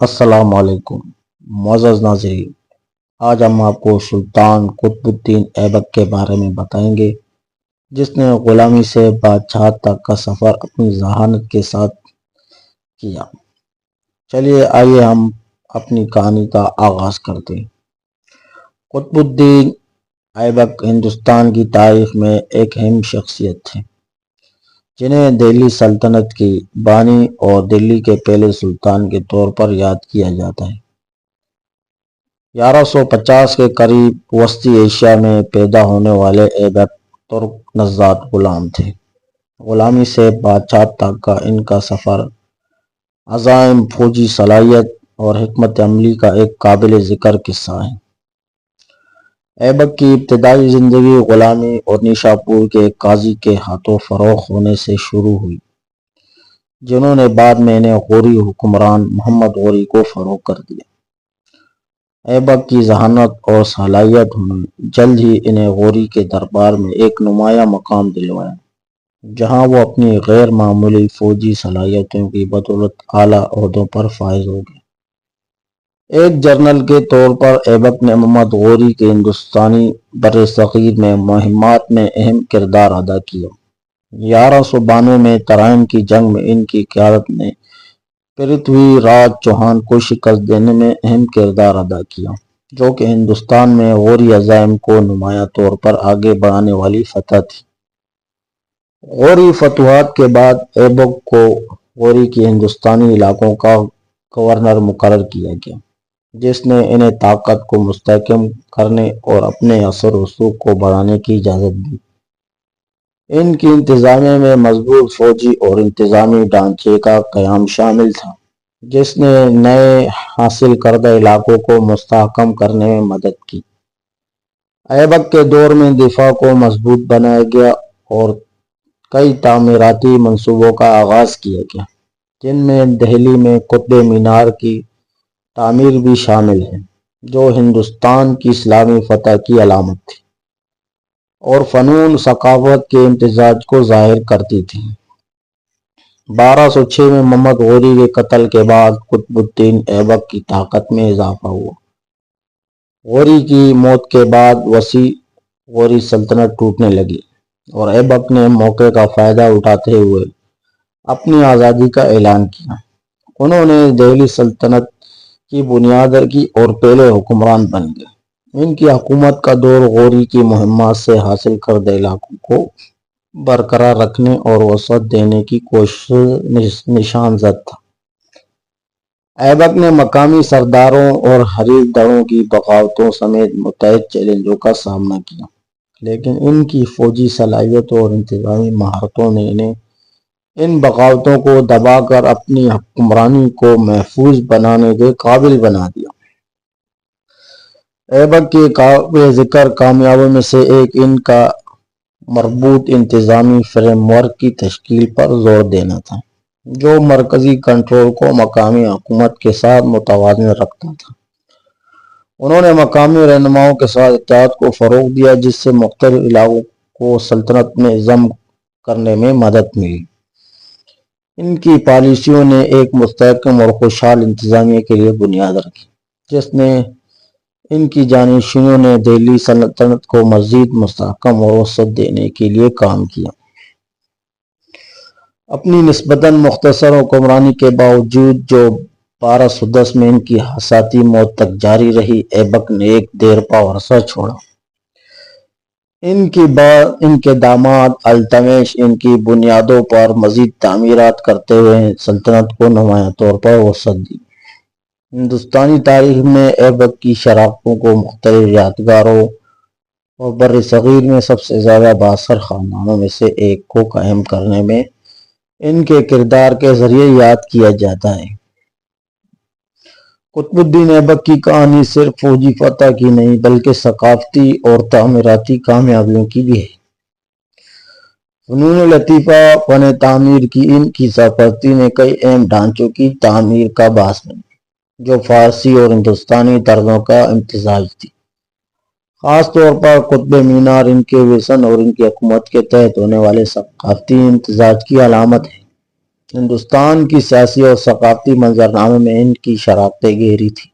السلام علیکم۔ معزز ناظرین، آج ہم آپ کو سلطان قطب الدین ایبک کے بارے میں بتائیں گے، جس نے غلامی سے بادشاہ تک کا سفر اپنی ذہانت کے ساتھ کیا۔ چلیے، آئیے ہم اپنی کہانی کا آغاز کرتے ہیں۔ قطب الدین ایبک ہندوستان کی تاریخ میں ایک اہم شخصیت تھے جنہیں دہلی سلطنت کی بانی اور دلی کے پہلے سلطان کے طور پر یاد کیا جاتا ہے۔ گیارہ سو پچاس کے قریب وسطی ایشیا میں پیدا ہونے والے ایبک ترک نژاد غلام تھے۔ غلامی سے بادشاہ تک کا ان کا سفر، عزائم، فوجی صلاحیت اور حکمت عملی کا ایک قابل ذکر قصہ ہے۔ ایبک کی ابتدائی زندگی غلامی اور نیشاپور کے قاضی کے ہاتھوں فروخ ہونے سے شروع ہوئی، جنہوں نے بعد میں انہیں غوری حکمران محمد غوری کو فروغ کر دیا۔ ایبک کی ذہانت اور صلاحیت ہونے جلد ہی انہیں غوری کے دربار میں ایک نمایاں مقام دلوایا، جہاں وہ اپنی غیر معمولی فوجی صلاحیتوں کی بدولت اعلیٰ عہدوں پر فائز ہو گئے۔ ایک جرنل کے طور پر ایبک نے محمد غوری کے ہندوستانی بر صغیر میں مہمات میں اہم کردار ادا کیا۔ گیارہ سو بانوے میں ترائن کی جنگ میں ان کی قیادت نے پرتھوی راج چوہان کو شکست دینے میں اہم کردار ادا کیا، جو کہ ہندوستان میں غوری عزائم کو نمایاں طور پر آگے بڑھانے والی فتح تھی۔ غوری فتوحات کے بعد ایبک کو غوری کے ہندوستانی علاقوں کا گورنر مقرر کیا گیا۔ جس نے انہیں طاقت کو مستحکم کرنے اور اپنے اثر رسوخ کو بڑھانے کی اجازت دی۔ ان کی انتظامیہ میں مضبوط فوجی اور انتظامی ڈھانچے کا قیام شامل تھا، جس نے نئے حاصل کردہ علاقوں کو مستحکم کرنے میں مدد کی۔ ایبک کے دور میں دفاع کو مضبوط بنایا گیا اور کئی تعمیراتی منصوبوں کا آغاز کیا گیا، جن میں دہلی میں قطب مینار کی تعمیر بھی شامل ہے جو ہندوستان کی اسلامی فتح کی علامت تھی اور فنون ثقافت کے امتزاج کو ظاہر کرتی تھی۔ بارہ سو چھ میں محمد غوری کے قتل کے بعد قطب الدین ایبک کی طاقت میں اضافہ ہوا۔ غوری کی موت کے بعد وسیع غوری سلطنت ٹوٹنے لگی اور ایبک نے موقع کا فائدہ اٹھاتے ہوئے اپنی آزادی کا اعلان کیا۔ انہوں نے دہلی سلطنت کی بنیاد رکھی اور پہلے حکمران بن گئے۔ ان کی حکومت کا دور غوری کی مہمات سے حاصل کردہ علاقوں کو برقرار رکھنے اور وسعت دینے کی کوشش نشان زد تھا۔ ایبک نے مقامی سرداروں اور حریف دڑوں کی بغاوتوں سمیت متحد چیلنجوں کا سامنا کیا، لیکن ان کی فوجی صلاحیتوں اور انتظامی مہارتوں نے انہیں ان بغاوتوں کو دبا کر اپنی حکمرانی کو محفوظ بنانے کے قابل بنا دیا۔ ایبک کے قابل ذکر کامیابی میں سے ایک ان کا مربوط انتظامی فریم ورک کی تشکیل پر زور دینا تھا، جو مرکزی کنٹرول کو مقامی حکومت کے ساتھ متوازن رکھتا تھا۔ انہوں نے مقامی رہنماؤں کے ساتھ اتحاد کو فروغ دیا، جس سے مختلف علاقوں کو سلطنت میں ضم کرنے میں مدد ملی۔ ان کی پالیسیوں نے ایک مستحکم اور خوشحال انتظامیہ کے لیے بنیاد رکھی، جس نے ان کی جانشینوں نے دہلی سلطنت کو مزید مستحکم اور وسعت دینے کے لیے کام کیا۔ اپنی نسبتاً مختصر حکمرانی کے باوجود جو بارہ سو دس میں ان کی حساتی موت تک جاری رہی، ایبک نے ایک دیر پا عرصہ چھوڑا۔ ان کی بعد ان کے داماد التمیش ان کی بنیادوں پر مزید تعمیرات کرتے ہوئے سلطنت کو نمایاں طور پر وسعت دی۔ ہندوستانی تاریخ میں ایبک کی شراکتوں کو مختلف یادگاروں اور بر صغیر میں سب سے زیادہ باثر خاندانوں میں سے ایک کو قائم کرنے میں ان کے کردار کے ذریعے یاد کیا جاتا ہے۔ قطب الدین ایبک کی کہانی صرف فوجی فتح کی نہیں، بلکہ ثقافتی اور تعمیراتی کامیابیوں کی بھی ہے۔ فنون لطیفہ فن تعمیر کی ان کی ثقافتی نے کئی اہم ڈھانچوں کی تعمیر کا باعث بنی، جو فارسی اور ہندوستانی طرزوں کا امتزاج تھی۔ خاص طور پر قطب مینار ان کے ویسن اور ان کی حکومت کے تحت ہونے والے ثقافتی امتزاج کی علامت ہے۔ ہندوستان کی سیاسی اور ثقافتی منظرنامے میں ان کی شراکتیں گہری تھی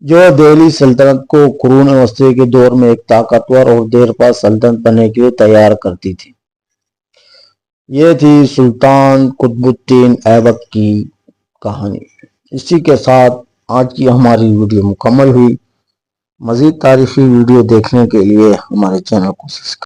جو دہلی سلطنت کو قرون وسطی کے دور میں ایک طاقتور اور دیر پا سلطنت بننے کے لیے تیار کرتی تھی۔ یہ تھی سلطان قطب الدین ایبک کی کہانی۔ اسی کے ساتھ آج کی ہماری ویڈیو مکمل ہوئی۔ مزید تاریخی ویڈیو دیکھنے کے لیے ہمارے چینل کو سبسکرائب